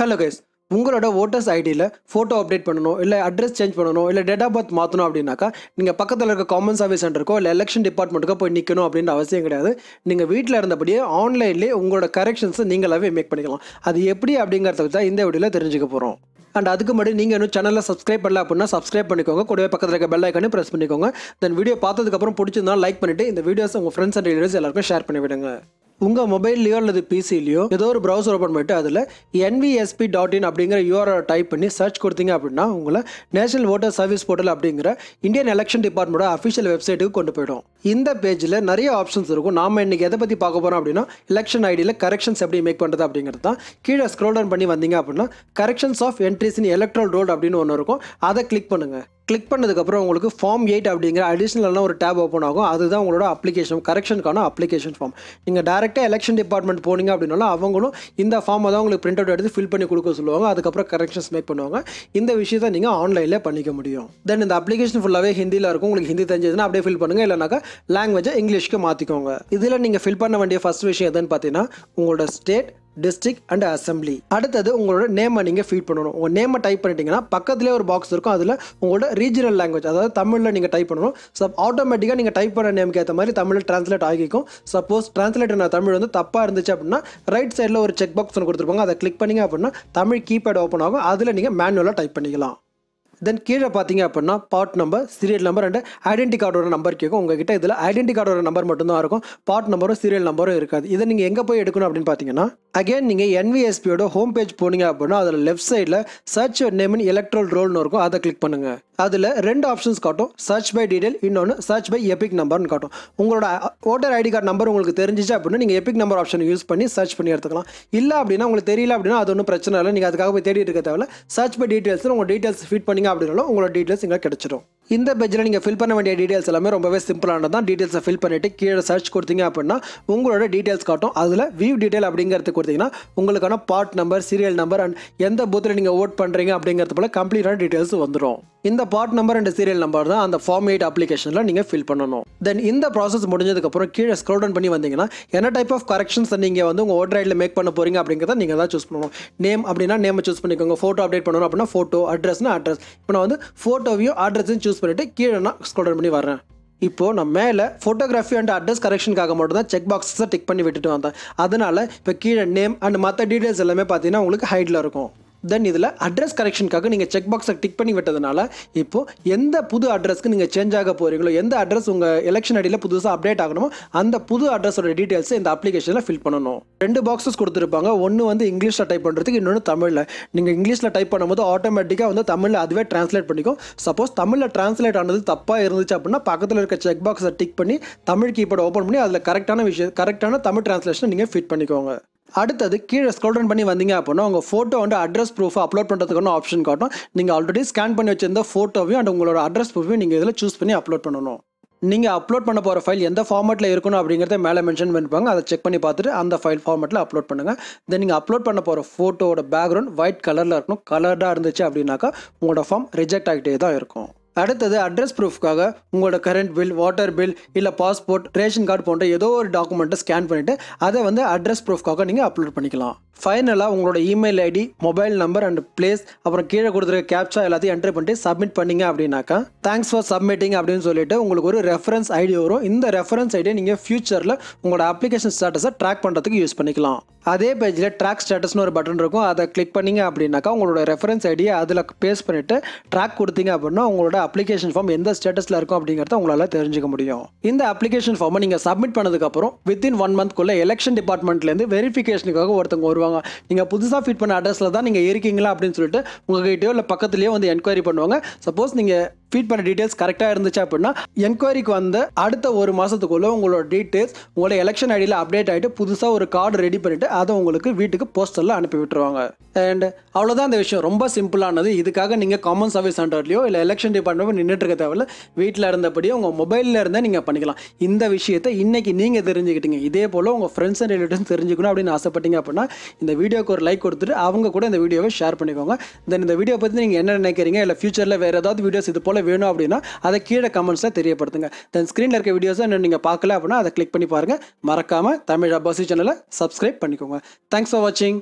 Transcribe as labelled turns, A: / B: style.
A: Hello guys உங்களோட voters ஐடியில் photo update பண்ணணும் இல்லை அட்ரஸ் சேஞ்ச் பண்ணணும் இல்லை டேட் ஆஃப் பர்த் மாற்றணும் அப்படின்னாக்கா நீங்கள் பக்கத்தில் இருக்க காமன் சர்வீஸ் சென்டருக்கோ இல்லை எலெக்ஷன் டிபார்ட்மெண்ட்டுக்கோ போய் நிற்கணும் அப்படின்ற அவசியம் கிடையாது. நீங்கள் வீட்டில் இருந்தபடியே ஆன்லைன்லேயே உங்களோட கரெக்ஷன்ஸை நீங்களாவே மேக் பண்ணிக்கலாம். அது எப்படி அப்படிங்கிறத பற்றி தான் இந்த வீடியோவில் தெரிஞ்சுக்க போகிறோம் அண்ட் அதுக்கு முன்னாடி நீங்கள் இன்னும் சேனலில் சப்ஸ்கிரைப் பண்ணல அப்படின்னா சப்ஸ்கிரைப் பண்ணிக்கோங்க. கூடவே பக்கத்தில் இருக்க பெல் ஐக்கானே ப்ரெஸ் பண்ணிக்கோங்க. தென் வீடியோ பார்த்ததுக்கப்புறம் பிடிச்சிருந்தா லைக் பண்ணிவிட்டு இந்த வீடியோஸ் உங்கள் ஃப்ரெண்ட்ஸ் அண்ட் ரிலேட்டிவ்ஸ் எல்லாருக்கும் ஷேர் பண்ணி விடுங்க உங்கள் மொபைல்லையோ அல்லது பிசிலையோ ஏதோ ஒரு ப்ரௌசர் ஓப்பன் பண்ணிட்டு அதில் என்விஎஸ்பி டாட் இன் அப்படிங்கிற யூஆர்ஆர் டைப் பண்ணி சர்ச் கொடுத்தீங்க அப்படின்னா உங்களை நேஷனல் ஓட்டர் சர்வீஸ் போர்ட்டல் அப்படிங்கிற இந்தியன் எலெக்ஷன் டிபார்ட்மெண்ட்டோட அஃபிஷியல் வெப்சைட்டுக்கு கொண்டு போயிடும். இந்த பேஜில் நிறைய ஆப்ஷன்ஸ் இருக்கும். நாம இன்னைக்கு எதை பற்றி பார்க்க போகிறோம் அப்படின்னா எலெக்ஷன் ஐடியில் கரெக்ஷன்ஸ் எப்படி மேக் பண்ணுறது அப்படிங்கிறது தான். கீழே ஸ்க்ரோல் டவுன் பண்ணி வந்தீங்க அப்படின்னா corrections of entries in electoral roll அப்படின்னு ஒன்று இருக்கும். அதை கிளிக் பண்ணுங்கள் கிளிக் பண்ணதுக்கப்புறம் உங்களுக்கு ஃபார்ம் எயிட் அப்படிங்கிற அடிஷ்னலான ஒரு டேப் ஓப்பன் ஆகும். அதுதான் உங்களோட அப்ளிகேஷன் கரெக்ஷனுக்கான அப்ளிகேஷன் ஃபார்ம் நீங்கள் டேரெக்டாக எலெக்ஷன் டிபார்ட்மெண்ட் போனீங்க அப்படின்னாலும் அவங்களும் இந்த ஃபார்மை தான் உங்களுக்கு பிரிண்ட் அவுட் எடுத்து ஃபில் பண்ணி கொடுக்க சொல்லுவாங்க. அதுக்கப்புறம் கரெக்ஷன்ஸ் மேக் பண்ணுவாங்க. இந்த விஷயத்தை நீங்கள் ஆன்லைனில் பண்ணிக்க முடியும். தென் இந்த அப்ளிகேஷன் ஃபுல்லாகவே ஹிந்தியில் இருக்கும். உங்களுக்கு ஹிந்தி தெரிஞ்சதுன்னா அப்படியே ஃபில் பண்ணுங்கள் இல்லைனாக்கா லாங்குவேஜை இங்கிலீஷ்க்கு மாற்றிக்கோங்க இதில் நீங்கள் ஃபில் பண்ண வேண்டிய ஃபர்ஸ்ட் விஷயம் எதுன்னு பார்த்தீங்கன்னா உங்களோட ஸ்டேட் டிஸ்ட்ரிக்ட் அண்ட் அசம்பிளி அடுத்தது உங்களோட நேமை நீங்கள் ஃபீட் பண்ணணும். உங்கள் நேமை டைப் பண்ணிட்டீங்கன்னா பக்கத்துலேயே ஒரு பாக்ஸ் இருக்கும். அதில் உங்களோட ரீஜனல் லாங்குவேஜ் அதாவது தமிழில் நீங்கள் டைப் பண்ணணும். ஸோ ஆட்டோமேட்டிக்காக நீங்கள் டைப் பண்ண நேமுக்கு ஏற்ற மாதிரி தமிழில் ட்ரான்ஸ்லேட் ஆகிக்கும். சப்போஸ் ட்ரான்ஸ்லேட் நான் தமிழ் வந்து தப்பாக இருந்துச்சு அப்படின்னா ரைட் சைடில் ஒரு செக் பாக்ஸ் ஒன்று கொடுத்துருப்பாங்க. அதை கிளிக் பண்ணிங்க அப்படின்னா தமிழ் கீபேட் ஓப்பன் ஆகும். அதில் நீங்கள் மேனுவலாக டைப் பண்ணிக்கலாம். தென் கீழே பார்த்தீங்க அப்படின்னா part number serial number and identity கார்டோட நம்பர் கேட்கும் உங்ககிட்ட இதில் ஐடென்டி கார்டோட நம்பர் மட்டும்தான் இருக்கும். பார்ட் நம்பரும் சீரியல் நம்பரும் இருக்காது. இதை நீங்கள் எங்கே போய் எடுக்கணும் அப்படின்னு பார்த்தீங்கன்னா அகைன் நீங்கள் என்விஎஸ்பியோட ஹோம் பேஜ் போனீங்க அப்படின்னா அதில் லெஃப்ட் சைடில் சர்ச் நேமின் எலக்ட்ரல் ரோல்னு இருக்கும். அதை கிளிக் பண்ணுங்கள் அதில் ரெண்டு ஆப்ஷன்ஸ் காட்டும். சர்ச் பை டீடைல் இன்னொன்று சர்ச் பை எபிக் நம்பர்னு காட்டும். உங்களோட ஓட்டர் ஐடி கார்டு நம்பர் உங்களுக்கு தெரிஞ்சிச்சு அப்படின்னா நீங்கள் எபிக் நம்பர் ஆப்ஷன் யூஸ் பண்ணி சர்ச் பண்ணி எடுத்துக்கலாம். இல்லை அப்படின்னா உங்களுக்கு தெரியல அப்படின்னா அது ஒன்றும் பிரச்சனை இல்லை. நீங்கள் அதுக்காக போய் தேடி இருக்க தேவையில்ல. சர்ச் பை டீடைல்ஸ் உங்கள் டீடைல்ஸ் ஃபீட் பண்ணிங்க அப்படின்னாலும் உங்களோட டீட்டெயில்ஸ் இங்கே கிடைச்சிடும் இந்த பேஜில் நீங்கள் ஃபில் பண்ண வேண்டிய டீடைல்ஸ் எல்லாமே ரொம்பவே சிம்பிளானது தான். டீடைல்ஸை ஃபில் பண்ணிவிட்டு கீழே சர்ச் கொடுத்தீங்க அப்படின்னா உங்களோட டீடைல்ஸ் காட்டும். அதில் வியூ டீடைல் அப்படிங்கிறது கொடுத்தீங்கன்னா உங்களுக்கான part number serial number and எந்த பூத்தில் நீங்கள் ஓட் பண்ணுறீங்க அப்படிங்கிறது போல கம்ப்ளீட்டான டீடைல்ஸ் வந்துடும் இந்த part number and serial number தான் அந்த ஃபார்ம் எயிட் அப்ளிகேஷனில் நீங்கள் ஃபில் பண்ணணும். தென் இந்த ப்ராசஸ் முடிஞ்சதுக்கப்புறம் கீழே ஸ்க்ரோல் டவுன் பண்ணி வந்தீங்கன்னா என்ன டைப் ஆஃப் கரெக்ஷன்ஸ் நீங்கள் வந்து உங்கள் ஓட்டர் ஐடியில் மேக் பண்ண போகிறீங்க அப்படிங்கிறத நீங்கள் தான் சூஸ் பண்ணணும். நேம் அப்படின்னா நேமை சூஸ் பண்ணிக்கோங்க. ஃபோட்டோ அப்டேட் பண்ணணும் அப்படின்னா ஃபோட்டோ அட்ரஸ்னா அட்ரஸ் இப்போ நான் வந்து ஃபோட்டோவையும் அட்ரஸையும் சூஸ் பண்ணிவிட்டு கீழே நான் ஸ்க்ரோல் டவுன் பண்ணி வரேன் இப்போது நான் மேலே ஃபோட்டோகிராஃபி அண்ட் அட்ரஸ் கரெக்ஷனுக்காக மட்டும் தான் செக் பாக்ஸஸை டிக் பண்ணி விட்டுட்டு வந்தேன். அதனால் இப்போ கீழே நேம் அண்ட் மற்ற டீட்டெயில்ஸ் எல்லாமே பார்த்தீங்கன்னா உங்களுக்கு ஹைட்டில் இருக்கும். தென் இதில் அட்ரஸ் கரெக்ஷனுக்காக நீங்கள் செக் பாக்ஸை டிக் பண்ணி விட்டதுனால இப்போது எந்த புது அட்ரஸ்க்கு நீங்கள் சேஞ்ச் ஆக போகிறீங்களோ எந்த அட்ரஸ் உங்கள் எலெக்ஷன் அடியில் புதுசாக அப்டேட் ஆகணுமோ அந்த புது அட்ரஸோட டீட்டெயில்ஸை இந்த அப்ளிகேஷனில் ஃபில் பண்ணணும். ரெண்டு பாக்ஸஸ் கொடுத்துருப்பாங்க. ஒன்று வந்து இங்கிலீஷில் டைப் பண்ணுறதுக்கு இன்னொன்று தமிழில். நீங்கள் இங்கிலீஷில் டைப் பண்ணும்போது ஆட்டோமேட்டிக்காக வந்து தமிழில் அதுவே ட்ரான்ஸ்லேட் பண்ணிக்கும். சப்போஸ் தமிழில் ட்ரான்ஸ்லேட் ஆனது தப்பாக இருந்துச்சு அப்படின்னா பக்கத்தில் இருக்க செக் பாக்ஸை டிக் பண்ணி தமிழ் கீபோர்டை ஓப்பன் பண்ணி அதில் கரெக்டான விஷயம் கரெக்டான தமிழ் ட்ரான்ஸ்லேஷனை நீங்கள் ஃபிட் பண்ணிக்கோங்க. அடுத்தது கீழே ஸ்க்ரோல் டவுன் பண்ணி வந்தீங்க அப்படின்னா உங்கள் ஃபோட்டோ வந்து அட்ரஸ் ப்ரூஃப் அப்லோட் பண்ணுறதுக்கான ஆப்ஷன் காட்டும். நீங்கள் ஆல்ரெடி ஸ்கேன் பண்ணி வச்சிருந்த ஃபோட்டோவையும் அண்ட் உங்களோட அட்ரஸ் ப்ரூஃபையும் நீங்கள் இதில் சூஸ் பண்ணி அப்லோட் பண்ணணும். நீங்கள் அப்லோட் பண்ண போகிற ஃபைல் எந்த ஃபார்மெட்டில் இருக்கணும் அப்படிங்கிறத மேலே மென்ஷன் பண்ணிப்பாங்க. அதை செக் பண்ணி பார்த்துட்டு அந்த ஃபைல் ஃபார்மெட்டில் அப்லோட் பண்ணுங்கள் தென் நீங்கள் அப்லோட் பண்ண போகிற ஃபோட்டோவோட பேக்ரவுண்ட் ஒயிட் கலரில் இருக்கணும். கலர்டாக இருந்துச்சு அப்படின்னாக்கா உங்களோட ஃபார்ம் ரிஜெக்ட் ஆகிட்டே தான் இருக்கும். அடுத்தது அட்ரஸ் ப்ரூஃப்காக உங்களோட கரண்ட் பில் வாட்டர் பில் இல்லை பாஸ்போர்ட் ரேஷன் கார்டு போன்ற ஏதோ ஒரு டாக்குமெண்ட்டை ஸ்கேன் பண்ணிவிட்டு அதை வந்து அட்ரஸ் ப்ரூஃப்காக நீங்கள் அப்லோட் பண்ணிக்கலாம். ஃபைனலாக உங்களோட email ID mobile number and place அப்புறம் கீழே கொடுத்துருக்க கேப்சா எல்லாத்தையும் என்ட்ரி பண்ணிட்டு சப்மிட் பண்ணிங்க அப்படின்னாக்கா தேங்க்ஸ் ஃபார் சப்மிட்டிங் அப்படின்னு சொல்லிட்டு உங்களுக்கு ஒரு ரெஃபரன்ஸ் ஐடி வரும். இந்த ரெஃபரன்ஸ் ஐடியை நீங்கள் ஃபியூச்சரில் உங்களோட அப்ளிகேஷன் ஸ்டேட்டஸை ட்ராக் பண்ணுறதுக்கு யூஸ் பண்ணிக்கலாம். அதே பேஜில் ட்ராக் ஸ்டேட்டஸ்னு ஒரு பட்டன் இருக்கும். அதை கிளிக் பண்ணீங்க அப்படின்னாக்கா உங்களோட ரெஃபரன்ஸ் ஐடியை அதில் பேஸ்ட் பண்ணிவிட்டு ட்ராக் கொடுத்தீங்க அப்படின்னா உங்களோட அப்ளிகேஷன் ஃபார்ம் எந்த ஸ்டேட்டஸில் இருக்கும் அப்படிங்கிறத உங்களால் தெரிஞ்சுக்க முடியும். இந்த அப்ளிகேஷன் ஃபார்மை நீங்கள் சப்மிட் பண்ணதுக்கப்புறம் வித்தின் ஒன் மந்த்க்குள்ளே எலெக்ஷன் டிபார்ட்மெண்ட்லேருந்து வெரிஃபிகேஷனுக்காக ஒருத்தவங்க வருவாங்க. நீங்கள் புதுசாக ஃபிட் பண்ண அட்ரஸில் தான் நீங்கள் இருக்கீங்களா அப்படின்னு சொல்லிட்டு உங்ககிட்டயோ இல்லை பக்கத்துலேயோ வந்து என்கொயரி பண்ணுவாங்க. சப்போஸ் நீங்கள் ஃபீட் பண்ண டீட்டெயில்ஸ் கரெக்டாக இருந்துச்சு அப்படின்னா என்கொயரிக்கு வந்த அடுத்த ஒரு மாதத்துக்குள்ளே உங்களோட டீட்டெயில்ஸ் உங்களோட எலெக்ஷன் ஐடியில் அப்டேட் ஆகிட்டு புதுசாக ஒரு கார்டு ரெடி பண்ணிவிட்டு அதை உங்களுக்கு வீட்டுக்கு போஸ்டரில் அனுப்பி விட்டுருவாங்க. அண்ட் அவ்வளோதான் இந்த விஷயம். ரொம்ப சிம்பிளானது இதுக்காக நீங்கள் காமன் சர்வீஸ் சென்டர்லையோ இல்லை எலெக்ஷன் டிபார்ட்மெண்ட் நின்றுட்டு இருக்க தேவையில்ல. வீட்டில் இருந்தபடியே உங்கள் மொபைலில் இருந்தால் நீங்கள் பண்ணிக்கலாம். இந்த விஷயத்தை இன்னைக்கு நீங்கள் தெரிஞ்சுக்கிட்டீங்க. இதே போல் உங்கள் ஃப்ரெண்ட்ஸ் அண்ட் ரிலேட்டிவ்ஸ் தெரிஞ்சுக்கணும் அப்படின்னு ஆசைப்பட்டீங்க அப்படின்னா இந்த வீடியோக்கு ஒரு லைக் கொடுத்துட்டு அவங்க கூட இந்த வீடியோவை ஷேர் பண்ணிக்கோங்க. தென் இந்த வீடியோ பற்றி நீங்கள் என்ன நினைக்கிறீங்க? இல்லை ஃபியூச்சரில் வேறு ஏதாவது வீடியோஸ் இது போல் வேணும் அப்படின்னா அதை கீழே கமெண்ட்ஸில் தெரியப்படுத்துங்க. தென் ஸ்க்ரீனில் இருக்க வீடியோஸை இன்னும் நீங்கள் பார்க்கல அப்படின்னா அதை கிளிக் பண்ணி பாருங்கள் மறக்காமல் தமிழ் அப்பாசி சேனலை சப்ஸ்கிரைப் பண்ணிக்கோங்க. தேங்க்ஸ் ஃபார் வாட்சிங்